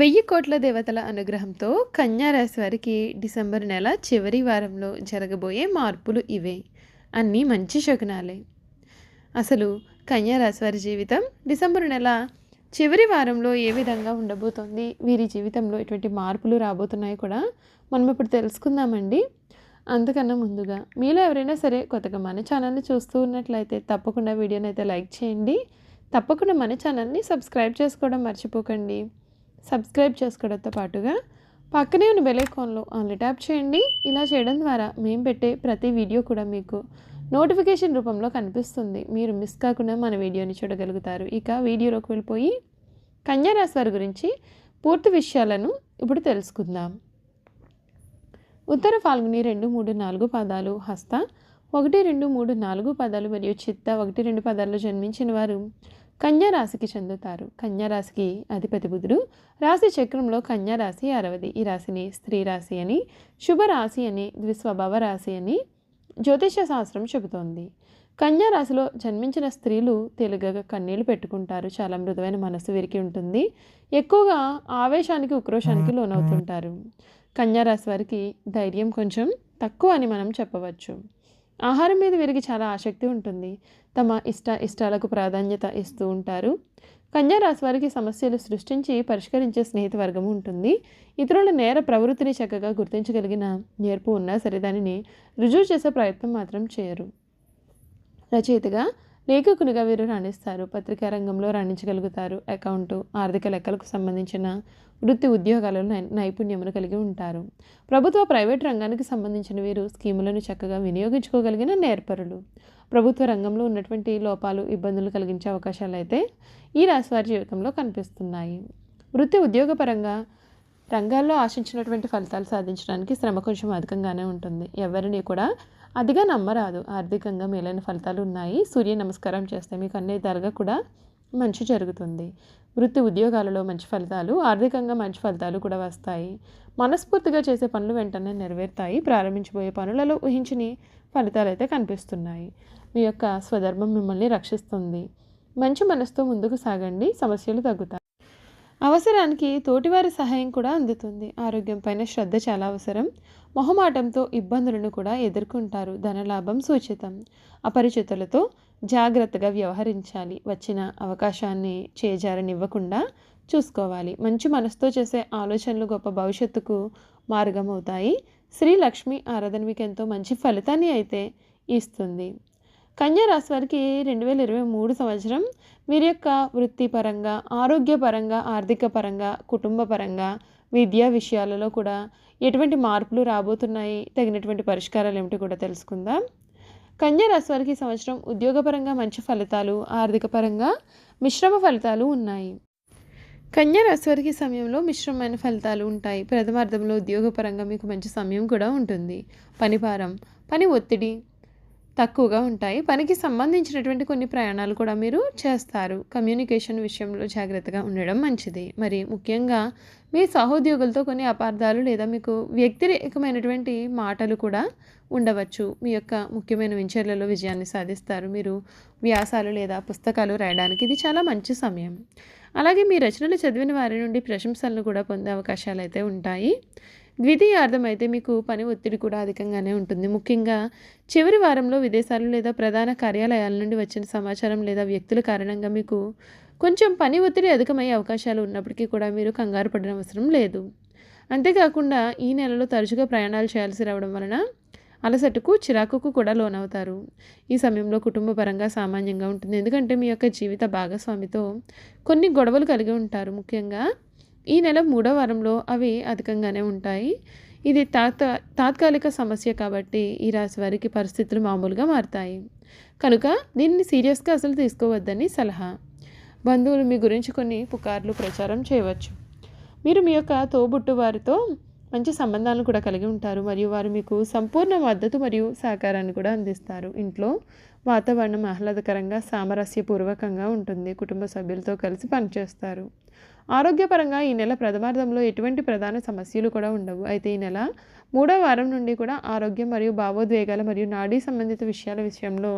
వెయ్యి కోట్ల దేవతల అనుగ్రహంతో కన్యారాశి వారికి డిసెంబర్ నెల చివరి వారంలో జరగబోయే మార్పులు ఇవే. అన్నీ మంచి శకునాలే. అసలు కన్యారాశి వారి జీవితం డిసెంబర్ నెల చివరి వారంలో ఏ విధంగా ఉండబోతోంది? వీరి జీవితంలో ఎటువంటి మార్పులు రాబోతున్నాయో కూడా మనం ఇప్పుడు తెలుసుకుందామండి. అంతకన్నా ముందుగా మీలో ఎవరైనా సరే కొత్తగా మన ఛానల్ని చూస్తూ ఉన్నట్లయితే తప్పకుండా వీడియోని అయితే లైక్ చేయండి. తప్పకుండా మన ఛానల్ని సబ్స్క్రైబ్ చేసుకోవడం మర్చిపోకండి. సబ్స్క్రైబ్ చేసుకోవడంతో పాటుగా పక్కనే ఉన్న బెల్ ఐకాన్లో ఆన్లీ ట్యాప్ చేయండి. ఇలా చేయడం ద్వారా మేము పెట్టే ప్రతి వీడియో కూడా మీకు నోటిఫికేషన్ రూపంలో కనిపిస్తుంది. మీరు మిస్ కాకుండా మన వీడియోని చూడగలుగుతారు. ఇక వీడియోలోకి వెళ్ళిపోయి కన్యారాశి వారి గురించి పూర్తి విషయాలను ఇప్పుడు తెలుసుకుందాం. ఉత్తర ఫాల్గుని రెండు మూడు నాలుగు పదాలు హస్త ఒకటి రెండు మూడు నాలుగు పదాలు మరియు చిత్త ఒకటి రెండు పదాల్లో జన్మించిన వారు కన్యా రాశికి చెందుతారు. కన్యా రాశికి అధిపతి బుధుడు రాశి చక్రంలో కన్యా రాశి అరవది. ఈ రాశిని స్త్రీ రాశి అని శుభ రాశి అని ద్విస్వభావ రాశి అని జ్యోతిష శాస్త్రం చెబుతోంది. కన్యా రాశిలో జన్మించిన స్త్రీలు తెలుగగా కన్నీళ్ళు పెట్టుకుంటారు. చాలా మృదువైన మనసు వీరికి ఉంటుంది. ఎక్కువగా ఆవేశానికి ఉక్రోషానికి లోనవుతుంటారు. కన్యా రాశి వారికి ధైర్యం కొంచెం తక్కువ అని మనం చెప్పవచ్చు. ఆహారం మీద వీరికి చాలా ఆసక్తి ఉంటుంది. తమ ఇష్ట ఇష్టాలకు ప్రాధాన్యత ఇస్తూ ఉంటారు. కన్యా రాశి వారికి సమస్యలు సృష్టించి పరిష్కరించే స్నేహిత వర్గం ఉంటుంది. ఇతరుల నేర ప్రవృత్తిని చక్కగా గుర్తించగలిగిన నేర్పు ఉన్నా సరే దానిని రుజువు చేసే ప్రయత్నం మాత్రం చేయరు. రచయితగా లేఖకునిగా వీరు రాణిస్తారు. పత్రికా రంగంలో రాణించగలుగుతారు. అకౌంటు ఆర్థిక లెక్కలకు సంబంధించిన వృత్తి ఉద్యోగాలలో నై నైపుణ్యమును కలిగి ఉంటారు. ప్రభుత్వ ప్రైవేట్ రంగానికి సంబంధించిన వీరు స్కీములను చక్కగా వినియోగించుకోగలిగిన నేర్పరులు. ప్రభుత్వ రంగంలో ఉన్నటువంటి లోపాలు ఇబ్బందులు కలిగించే అవకాశాలు అయితే ఈ రాశివారి జీవితంలో కనిపిస్తున్నాయి. వృత్తి ఉద్యోగపరంగా రంగాల్లో ఆశించినటువంటి ఫలితాలు సాధించడానికి శ్రమ కొంచెం అధికంగానే ఉంటుంది. ఎవరిని కూడా అదిగా నమ్మరాదు. ఆర్థికంగా మేలైన ఫలితాలు ఉన్నాయి. సూర్య నమస్కారం చేస్తే మీకు అన్ని విధాలుగా కూడా మంచి జరుగుతుంది. వృత్తి ఉద్యోగాలలో మంచి ఫలితాలు ఆర్థికంగా మంచి ఫలితాలు కూడా వస్తాయి. మనస్ఫూర్తిగా చేసే పనులు వెంటనే నెరవేరుతాయి. ప్రారంభించబోయే పనులలో ఊహించని ఫలితాలు అయితే కనిపిస్తున్నాయి. మీ యొక్క స్వధర్మం మిమ్మల్ని రక్షిస్తుంది. మంచి మనసుతో ముందుకు సాగండి. సమస్యలు తగ్గుతాయి. అవసరానికి తోటివారి సహాయం కూడా అందుతుంది. ఆరోగ్యం పైన శ్రద్ధ చాలా అవసరం. మొహమాటంతో ఇబ్బందులను కూడా ఎదుర్కొంటారు. ధనలాభం సూచితం. అపరిచితులతో జాగ్రత్తగా వ్యవహరించాలి. వచ్చిన అవకాశాన్ని చేజారనివ్వకుండా చూసుకోవాలి. మంచి మనసుతో చేసే ఆలోచనలు గొప్ప భవిష్యత్తుకు మార్గం అవుతాయి శ్రీ లక్ష్మి ఆరాధన మీకు ఎంతో మంచి ఫలితాన్ని అయితే ఇస్తుంది. కన్యా రాశి వారికి రెండు వేల ఇరవై మూడు సంవత్సరం వీరి యొక్క వృత్తిపరంగా ఆరోగ్యపరంగా ఆర్థిక పరంగా కుటుంబ పరంగా విద్యా విషయాలలో కూడా ఎటువంటి మార్పులు రాబోతున్నాయి తగినటువంటి పరిష్కారాలు ఏమిటి కూడా తెలుసుకుందాం. కన్యా రాశి వారికి ఈ సంవత్సరం ఉద్యోగపరంగా మంచి ఫలితాలు ఆర్థిక పరంగా మిశ్రమ ఫలితాలు ఉన్నాయి. కన్యా రాశి వారికి సమయంలో మిశ్రమమైన ఫలితాలు ఉంటాయి. ప్రథమార్థంలో ఉద్యోగపరంగా మీకు మంచి సమయం కూడా ఉంటుంది. పనిభారం పని ఒత్తిడి తక్కువగా ఉంటాయి. పనికి సంబంధించినటువంటి కొన్ని ప్రయాణాలు కూడా మీరు చేస్తారు. కమ్యూనికేషన్ విషయంలో జాగ్రత్తగా ఉండడం మంచిది. మరి ముఖ్యంగా మీ సహోద్యోగులతో కొన్ని అపార్థాలు లేదా మీకు వ్యతిరేకమైనటువంటి మాటలు కూడా ఉండవచ్చు. మీ యొక్క ముఖ్యమైన వెంచర్లలో విజయాన్ని సాధిస్తారు. మీరు వ్యాసాలు లేదా పుస్తకాలు రాయడానికి ఇది చాలా మంచి సమయం. అలాగే మీ రచనలు చదివిన వారి నుండి ప్రశంసలను కూడా పొందే అవకాశాలు అయితే ఉంటాయి. ద్వితీయార్థం అయితే మీకు పని ఒత్తిడి కూడా అధికంగానే ఉంటుంది. ముఖ్యంగా చివరి వారంలో విదేశాలు లేదా ప్రధాన కార్యాలయాల నుండి వచ్చిన సమాచారం లేదా వ్యక్తుల కారణంగా మీకు కొంచెం పని ఒత్తిడి అధికమయ్యే అవకాశాలు ఉన్నప్పటికీ కూడా మీరు కంగారు పడిన అవసరం లేదు. అంతేకాకుండా ఈ నెలలో తరచుగా ప్రయాణాలు చేయాల్సి రావడం వలన అలసటకు చిరాకుకు కూడా లోనవుతారు. ఈ సమయంలో కుటుంబ పరంగా సామాన్యంగా ఉంటుంది. ఎందుకంటే మీ యొక్క జీవిత భాగస్వామితో కొన్ని గొడవలు కలిగి ఉంటారు. ముఖ్యంగా ఈ నెల మూడో వారంలో అవి అధికంగానే ఉంటాయి. ఇది తాత తాత్కాలిక సమస్య కాబట్టి ఈ రాశి వారికి పరిస్థితులు మామూలుగా మారుతాయి. కనుక దీన్ని సీరియస్గా అసలు తీసుకోవద్దని సలహా. బంధువులు మీ గురించి కొన్ని పుకార్లు ప్రచారం చేయవచ్చు. మీరు మీ యొక్క తోబుట్టు వారితో మంచి సంబంధాలను కూడా కలిగి ఉంటారు. మరియు వారు మీకు సంపూర్ణ మద్దతు మరియు సహకారాన్ని కూడా అందిస్తారు. ఇంట్లో వాతావరణం ఆహ్లాదకరంగా సామరస్యపూర్వకంగా ఉంటుంది. కుటుంబ సభ్యులతో కలిసి పనిచేస్తారు. ఆరోగ్యపరంగా ఈ నెల ప్రథమార్థంలో ఎటువంటి ప్రధాన సమస్యలు కూడా ఉండవు. అయితే ఈ నెల మూడో వారం నుండి కూడా ఆరోగ్యం మరియు భావోద్వేగాల మరియు నాడీ సంబంధిత విషయాల విషయంలో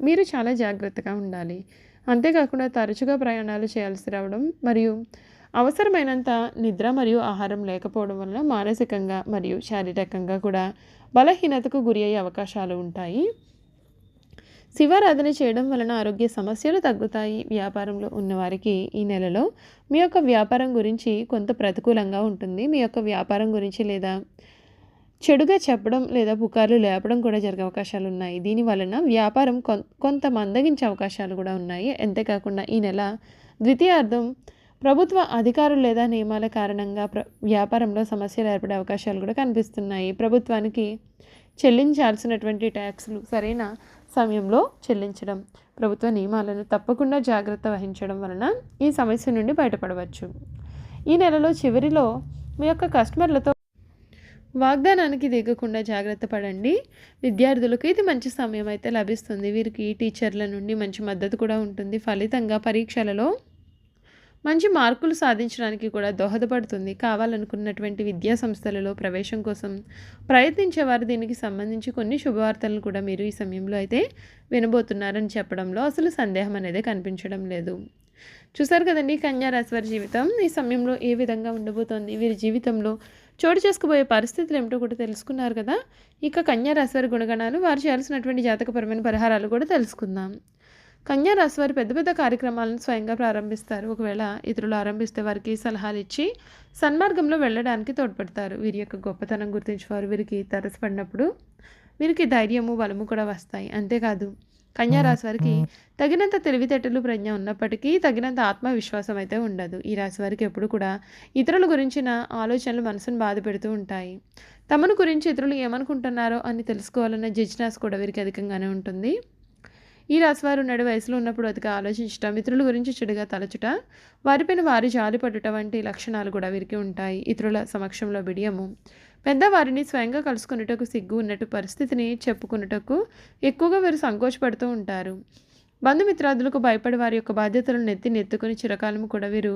మీరు చాలా జాగ్రత్తగా ఉండాలి. అంతేకాకుండా తరచుగా ప్రయాణాలు చేయాల్సి రావడం మరియు అవసరమైనంత నిద్ర మరియు ఆహారం లేకపోవడం వలన మానసికంగా మరియు శారీరకంగా కూడా బలహీనతకు గురి అయ్యే అవకాశాలు ఉంటాయి. శివారాధన చేయడం వలన ఆరోగ్య సమస్యలు తగ్గుతాయి. వ్యాపారంలో ఉన్నవారికి ఈ నెలలో మీ యొక్క వ్యాపారం గురించి కొంత ప్రతికూలంగా ఉంటుంది. మీ యొక్క వ్యాపారం గురించి లేదా చెడుగా చెప్పడం లేదా పుకార్లు లేపడం కూడా జరిగే అవకాశాలు ఉన్నాయి. దీని వలన వ్యాపారం కొంత మందగించే అవకాశాలు కూడా ఉన్నాయి. అంతేకాకుండా ఈ నెల ద్వితీయార్థం ప్రభుత్వ అధికారులు లేదా నియమాల కారణంగా ప్ర వ్యాపారంలో సమస్యలు ఏర్పడే అవకాశాలు కూడా కనిపిస్తున్నాయి. ప్రభుత్వానికి చెల్లించాల్సినటువంటి ట్యాక్స్లు సరైన సమయంలో చెల్లించడం. ప్రభుత్వ నియమాలను తప్పకుండా జాగ్రత్త వహించడం వలన ఈ సమస్య నుండి బయటపడవచ్చు. ఈ నెలలో చివరిలో మీ యొక్క కస్టమర్లతో వాగ్దానానికి దిగకుండా జాగ్రత్త పడండి. విద్యార్థులకు ఇది మంచి సమయం అయితే లభిస్తుంది. వీరికి టీచర్ల నుండి మంచి మద్దతు కూడా ఉంటుంది. ఫలితంగా పరీక్షలలో మంచి మార్కులు సాధించడానికి కూడా దోహదపడుతుంది. కావాలనుకున్నటువంటి విద్యా సంస్థలలో ప్రవేశం కోసం ప్రయత్నించేవారు దీనికి సంబంధించి కొన్ని శుభవార్తలను కూడా మీరు ఈ సమయంలో అయితే వినబోతున్నారని చెప్పడంలో అసలు సందేహం అనేది కనిపించడం లేదు. చూసారు కదండి కన్యారాశి వారి జీవితం. ఈ సమయంలో ఏ విధంగా ఉండబోతోంది? వీరి జీవితంలో చోటు చేసుకుపోయే పరిస్థితులు ఏమిటో కూడా తెలుసుకున్నారు కదా. ఇక కన్యారాశి వారి గుణగణాలు వారు చేయాల్సినటువంటి జాతకపరమైన పరిహారాలు కూడా తెలుసుకుందాం. కన్యా రాశి వారు పెద్ద పెద్ద కార్యక్రమాలను స్వయంగా ప్రారంభిస్తారు. ఒకవేళ ఇతరులు ఆరంభిస్తే వారికి సలహాలు ఇచ్చి సన్మార్గంలో వెళ్ళడానికి తోడ్పడతారు. వీరి యొక్క గొప్పతనం గుర్తించేవారు వీరికి తరసపడినప్పుడు వీరికి ధైర్యము బలము కూడా వస్తాయి. అంతేకాదు కన్యా రాశి వారికి తగినంత తెలివితేటలు ప్రజ్ఞ ఉన్నప్పటికీ తగినంత ఆత్మవిశ్వాసం అయితే ఉండదు. ఈ రాశి వారికి ఎప్పుడు కూడా ఇతరుల గురించిన ఆలోచనలు మనసును బాధ పెడుతూ ఉంటాయి. తమను గురించి ఇతరులు ఏమనుకుంటున్నారో అని తెలుసుకోవాలన్న జిజ్నాస్ కూడా వీరికి అధికంగానే ఉంటుంది. ఈ రాశివారు నడు వయసులో ఉన్నప్పుడు అతిగా ఆలోచించటం మిత్రుల గురించి చెడుగా తలచుట వారిపైన వారి జాలి పడుట వంటి లక్షణాలు కూడా వీరికి ఉంటాయి. ఇతరుల సమక్షంలో బిడియము. పెద్దవారిని స్వయంగా కలుసుకున్నటకు సిగ్గు ఉన్నట్టు పరిస్థితిని చెప్పుకున్నటకు ఎక్కువగా వీరు సంకోచపడుతూ ఉంటారు. బంధుమిత్రాదులకు భయపడి వారి యొక్క బాధ్యతలను నెత్తి నెత్తుకుని చిరకాలము కూడా వీరు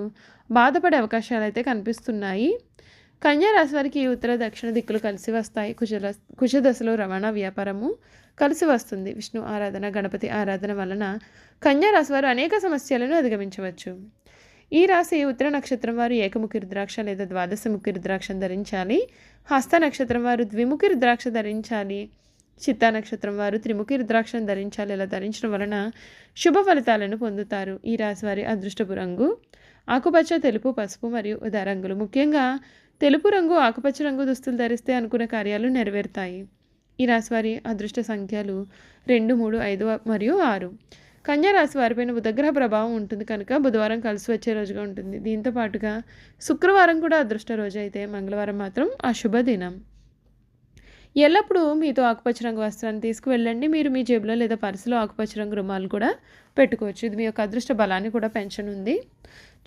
బాధపడే అవకాశాలు అయితే కనిపిస్తున్నాయి. కన్యారాశి వారికి వారికి ఉత్తర దక్షిణ దిక్కులు కలిసి వస్తాయి. కుశల కుశదశలో రవాణా వ్యాపారము కలిసి వస్తుంది. విష్ణు ఆరాధన గణపతి ఆరాధన వలన కన్యారాశి వారు అనేక సమస్యలను అధిగమించవచ్చు. ఈ రాశి ఉత్తర నక్షత్రం వారు ఏకముఖి రుద్రాక్ష లేదా ద్వాదశ ముఖి రుద్రాక్షను ధరించాలి. హస్త నక్షత్రం వారు ద్విముఖి రుద్రాక్ష ధరించాలి. చిత్తా నక్షత్రం వారు త్రిముఖి రుద్రాక్షను ధరించాలి. ఇలా ధరించడం వలన శుభ ఫలితాలను పొందుతారు. ఈ రాశి వారి అదృష్టపు రంగు ఆకుపచ్చ తెలుపు పసుపు మరియు ఉదా రంగులు ముఖ్యంగా తెలుపు రంగు ఆకుపచ్చ రంగు దుస్తులు ధరిస్తే అనుకున్న కార్యాలు నెరవేరుతాయి. ఈ రాశివారి అదృష్ట సంఖ్యలు రెండు మూడు ఐదు మరియు ఆరు. కన్యా రాశి వారిపైన బుధగ్రహ ప్రభావం ఉంటుంది కనుక బుధవారం కలిసి వచ్చే రోజుగా ఉంటుంది. దీంతో పాటుగా శుక్రవారం కూడా అదృష్ట రోజు అయితే మంగళవారం మాత్రం అశుభ దినం. ఎల్లప్పుడూ మీతో ఆకుపచ్చ రంగు వస్త్రాన్ని తీసుకువెళ్ళండి. మీరు మీ జేబులో లేదా పర్సులో ఆకుపచ్చ రంగు రుమాలు కూడా పెట్టుకోవచ్చు. ఇది మీ యొక్క అదృష్ట బలాన్ని కూడా పెంచనుంది.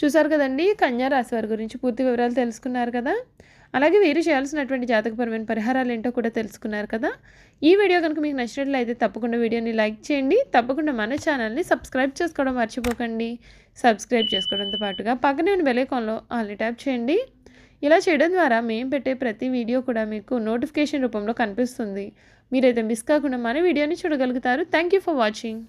చూసారు కదండి కన్యా రాశి వారి గురించి పూర్తి వివరాలు తెలుసుకున్నారు కదా? అలాగే వీరు చేయాల్సినటువంటి జాతకపరమైన పరిహారాలు ఏంటో కూడా తెలుసుకున్నారు కదా? ఈ వీడియో కనుక మీకు నచ్చినట్లయితే తప్పకుండా వీడియోని లైక్ చేయండి తప్పకుండా మన ఛానల్ని సబ్స్క్రైబ్ చేసుకోవడం మర్చిపోకండి. సబ్స్క్రైబ్ చేసుకోవడంతో పాటుగా పక్కనే ఉన్న బెలైకాన్లో ఆల్ని ట్యాప్ చేయండి. ఇలా చేయడం ద్వారా మేము పెట్టే ప్రతి వీడియో కూడా మీకు నోటిఫికేషన్ రూపంలో కనిపిస్తుంది. మీరైతే మిస్ కాకుండా మన వీడియోని చూడగలుగుతారు. Thank you for watching.